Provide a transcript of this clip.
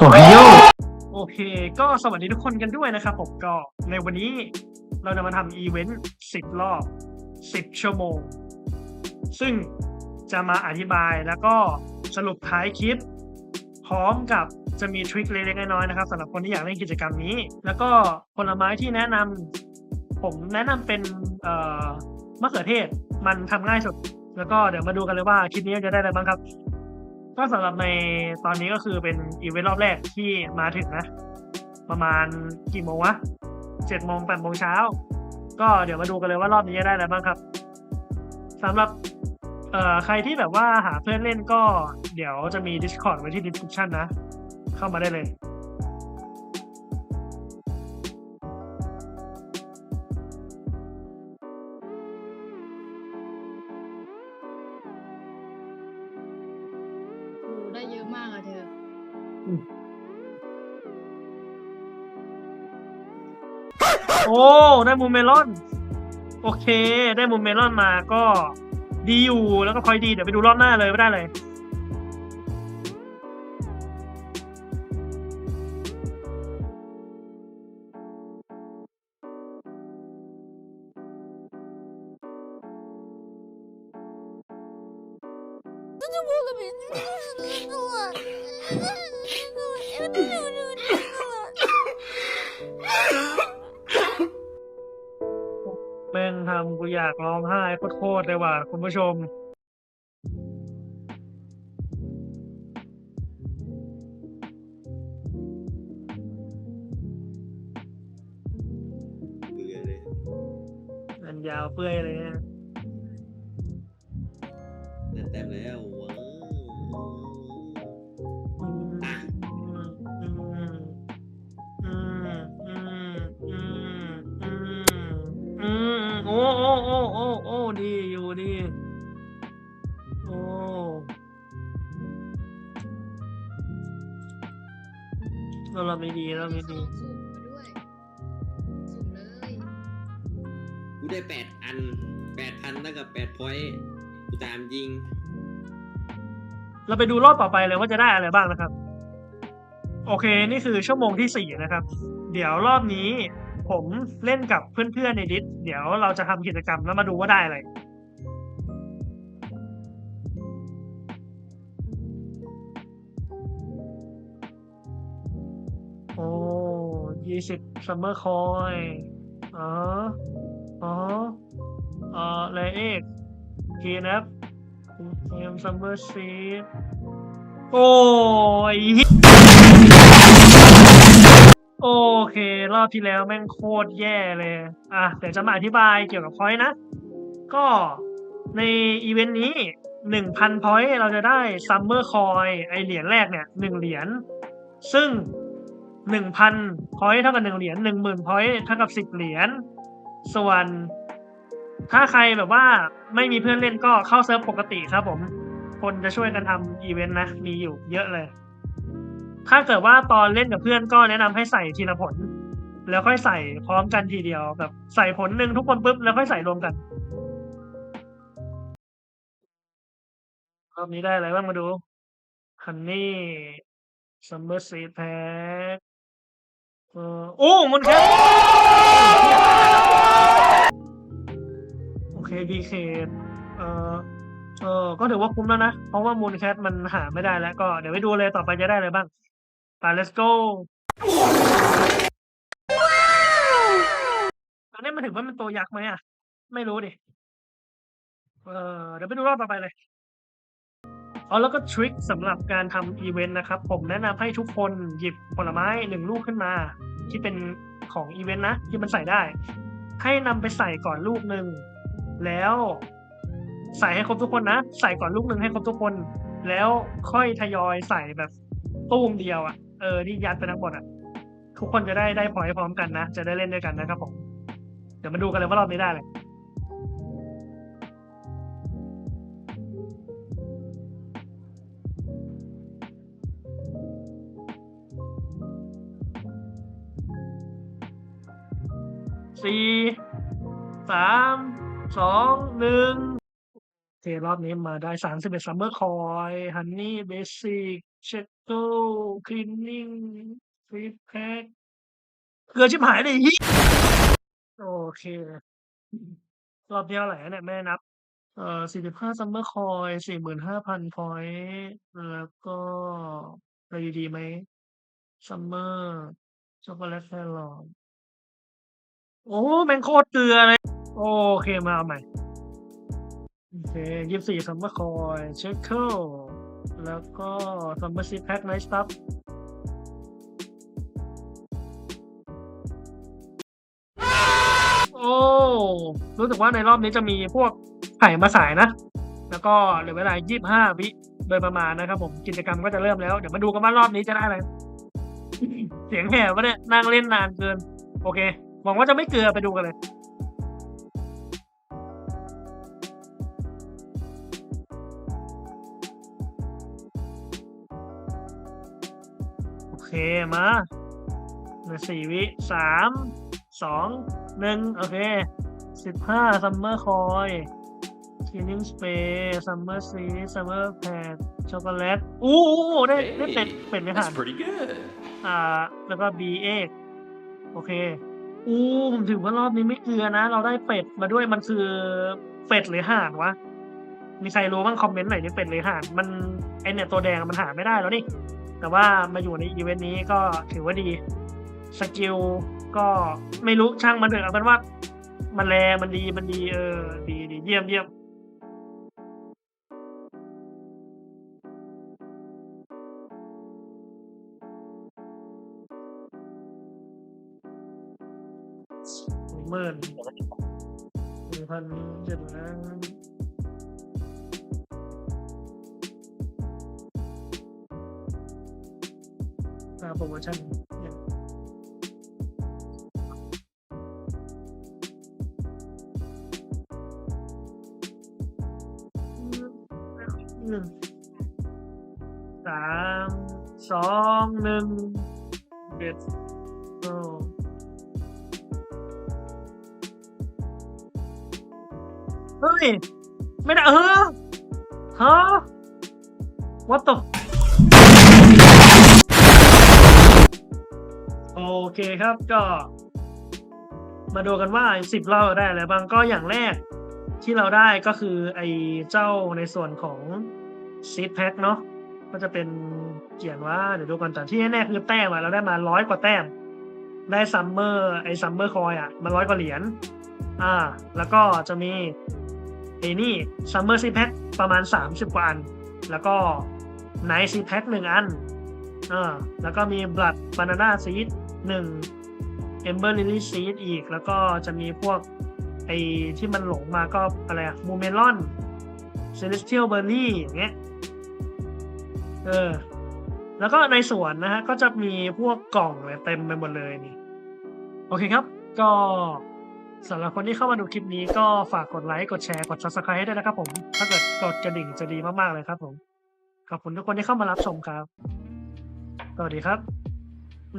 โอ้ยโอเค ก็สวัสดีทุกคนกันด้วยนะครับผมก็ในวันนี้เราจะมาทำอีเวนต์สิบรอบสิบชั่วโมง ซึ่งจะมาอธิบายแล้วก็สรุปท้ายคลิป พร้อมกับจะมีทริคเล็กๆน้อยๆนะครับสำหรับคนที่อยากเล่นกิจกรรมนี้ แล้วก็ผลไม้ที่แนะนำผมแนะนำเป็นเอ่อมะเขือเทศมันทำง่ายสุด แล้วก็เดี๋ยวมาดูกันเลยว่าคลิปนี้จะได้อะไรบ้างครับ ก็สำหรับในตอนนี้ก็คือเป็นอีเวนต์รอบแรกที่มาถึงนะ ประมาณกี่โมงวะเจ็ดโมงแปดโมงเช้า ก็เดี๋ยวมาดูกันเลยว่ารอบนี้จะได้อะไรบ้างครับสำหรับเอ่อใครที่แบบว่าหาเพื่อนเล่นก็เดี๋ยวจะมี Discord ไว้ที่ description นะ เข้ามาได้เลย มากอะเธอโอ้ได้มูเมลอน โอเค ได้มูเมลอนมาก็ดีอยู่แล้วก็คอยดี เดี๋ยวไปดูรอบหน้าเลยไม่ได้เลย แม่งทำกูอยากร้องไห้โคตรๆเลยว่ะคุณผู้ชม เบื่อเลยมันยาวเปื่อยเลยเนี่ยแต่แต้มแล้วว้าวอื ดีอยู่ดีโอ้เราเราไม่ดีเราไม่ดีสุ่มมาด้วยสุ่มเลยกูได้แปดอันแปดพันเท่ากับแปดพอยต์กูตามยิง เราไปดูรอบต่อไปเลยว่าจะได้อะไรบ้างนะครับ โอเค นี่คือชั่วโมงที่สี่นะครับ เดี๋ยวรอบนี้ ผมเล่นกับเพื่อนๆในดิสเดี๋ยวเราจะทำกิจกรรมแล้วมาดูว่าได้อะไรโอ้ยี่สิบซัมเมอร์คอยอ๋ออ๋ออ๋อแลเอกกีนับเกมซัมเมอร์ซีดโอ้ย โอเค รอบที่แล้วแม่งโคตรแย่เลย อะเดี๋ยวจะมาอธิบายเกี่ยวกับพอยต์นะ ก็ในอีเวนต์นี้หนึ่งพันพอยต์เราจะได้ซัมเมอร์คอยไอเหรียญแรกเนี่ยหนึ่งเหรียญซึ่งหนึ่งพันพอยต์เท่ากับหนึ่งเหรียญหนึ่งหมื่นพอยต์เท่ากับสิบเหรียญส่วน ถ้าใครแบบว่าไม่มีเพื่อนเล่นก็เข้าเซิร์ฟปกติครับผม คนจะช่วยกันทำอีเวนต์นะ มีอยู่เยอะเลย ถ้าเกิดว่าตอนเล่นกับเพื่อนก็แนะนำให้ใส่ทีละผล แล้วค่อยใส่พร้อมกันทีเดียวแบบใส่ผลหนึ่งทุกคนปุ๊บแล้วค่อยใส่รวมกันรอบนี้ได้อะไรบ้างมาดูฮันนี่ซัมเมอร์ซีแพ็คเออโอ้มันแค่โอเคดีเคเออเออก็ถือว่าคุ้มแล้วนะ เพราะว่ามูลแคทมันหาไม่ได้แล้วก็เดี๋ยวไปดูเลยต่อไปจะได้อะไรบ้าง ไป let's go ตอนนี้มันถึงว่ามันตัวยักษ์ไหมอะ ไม่รู้ดิ เออเดี๋ยวไปดูรอบต่อไปเลยอ๋อแล้วก็ทริคสำหรับการทำอีเวนต์นะครับ ผมแนะนำให้ทุกคนหยิบผลไม้หนึ่งลูกขึ้นมา ที่เป็นของอีเวนต์นะ ที่มันใส่ได้ ให้นำไปใส่ก่อนลูกหนึ่ง แล้วใส่ให้ครบทุกคนนะ ใส่ก่อนลูกหนึ่งให้ครบทุกคน แล้วค่อยทยอยใส่แบบตู้มเดียวอะ เออนี่ยัดไปทั้งหมดอะทุกคนจะได้ได้พอยพร้อมกันนะ จะได้เล่นด้วยกันนะครับผม เดี๋ยวมาดูกันเลยว่ารอบนี้ได้เลยสี่สามสองหนึ่งโอเครอบนี้มาได้สามสิบเอ็ดซัมเมอร์คอยฮันนี่เบสิกเช็ค go cleaning free pack เกลือชิบหายเลยฮิโอเค รอบเดียวไหลเนี่ยไม่นับ เอ่อสี่สิบห้าซัมเมอร์คอยสี่หมื่นห้าพันพอยต์แล้วก็อะไรดีไหมซัมเมอร์ช็อกโกแลตแครอทโอ้แม่งโคตรเกลือเลย โอเคมาเอาใหม่โอเคยี่สิบสี่ซัมเมอร์คอยเช็คเคิล แล้วก็ซัมเมอร์ซีแพ็คไนท์สตัฟโอ้ รู้สึกว่าในรอบนี้จะมีพวกไข่มาสายนะ แล้วก็เหลือเวลา 25 วิโดยประมาณนะครับผม กิจกรรมก็จะเริ่มแล้ว เดี๋ยวมาดูกันว่ารอบนี้จะได้อะไร เสียงแหบวะเนี่ยนั่งเล่นนานเกิน โอเค หวังว่าจะไม่เกลือไปดูกันเลย เคมาเหลือสี่วิสามสองหนึ่งโอเคสิบห้าซัมเมอร์คอยคลีนิ่งสเปรย์ซัมเมอร์ซีซัมเมอร์แพดช็อกโกแลตอู้อู้ได้ได้เป็ด Hey, เป็ดไม่ผ่า that's น pretty good. อ่า แล้วก็บีเอกโอเคอู้ผมถือว่ารอบนี้ไม่เกลือนะ เราได้เป็ดมาด้วยมันคือเป็ดหรือห่านวะ มีใครรู้บ้างคอมเมนต์หน่อยนี่เป็ดหรือห่ามันไอเนี่ยตัวแดงมันหาไม่ได้แล้วนี่ แต่ว่ามาอยู่ในอีเวนต์นี้ก็ถือว่าดี สกิลก็ไม่รู้ช่างมันเถอะเอาเป็นว่า มันแรงมันดีมันดีเออ ดีดีเยี่ยมเยี่ยมหมื่นหนึ่งพันเจ็ดล้าน ค่าโปรโมชั่นเนี่ยหนึ่งสามสองหนึ่งเด็ดโอ้เฮ้ย ไม่ได้เออฮะ what the โอเคครับก็ มาดูกันว่าสิบเราได้อะไรบ้างก็อย่างแรกที่เราได้ก็คือไอ้เจ้าในส่วนของซีดแพ็คเนาะก็จะเป็นเขียนว่าเดี๋ยวดูกันแต่ที่แน่ๆคือแต้มอะเราได้มาร้อยกว่าแต้ม ได้ซัมเมอร์ไอ้ซัมเมอร์คอยอะมาร้อยกว่าเหรียญอ่า แล้วก็จะมีไอ้นี่ซัมเมอร์ซีแพ็คประมาณ 30 กว่าอัน แล้วก็ไนท์ซีแพ็คหนึ่งอันอ่าแล้วก็มีบลัดบานาน่าซีด หนึ่งเอมเบอร์ลิลี่ซีดอีก แล้วก็จะมีพวกไอ้ที่มันหลงมาก็อะไรอะมูเมลอนเซเลสเทียลเบอร์รี่อย่างเงี้ยเออแล้วก็ในสวนนะฮะก็จะมีพวกกล่องเลยเต็มไปหมดเลยนี่ โอเคครับ ก็สำหรับคนที่เข้ามาดูคลิปนี้ก็ฝากกดไลค์ กดแชร์ กด subscribe ให้ด้วยนะครับผม ถ้าเกิดกดกระดิ่งจะดีมาก ๆ เลยครับผม ขอบคุณทุกคนที่เข้ามารับชมครับ สวัสดีครับ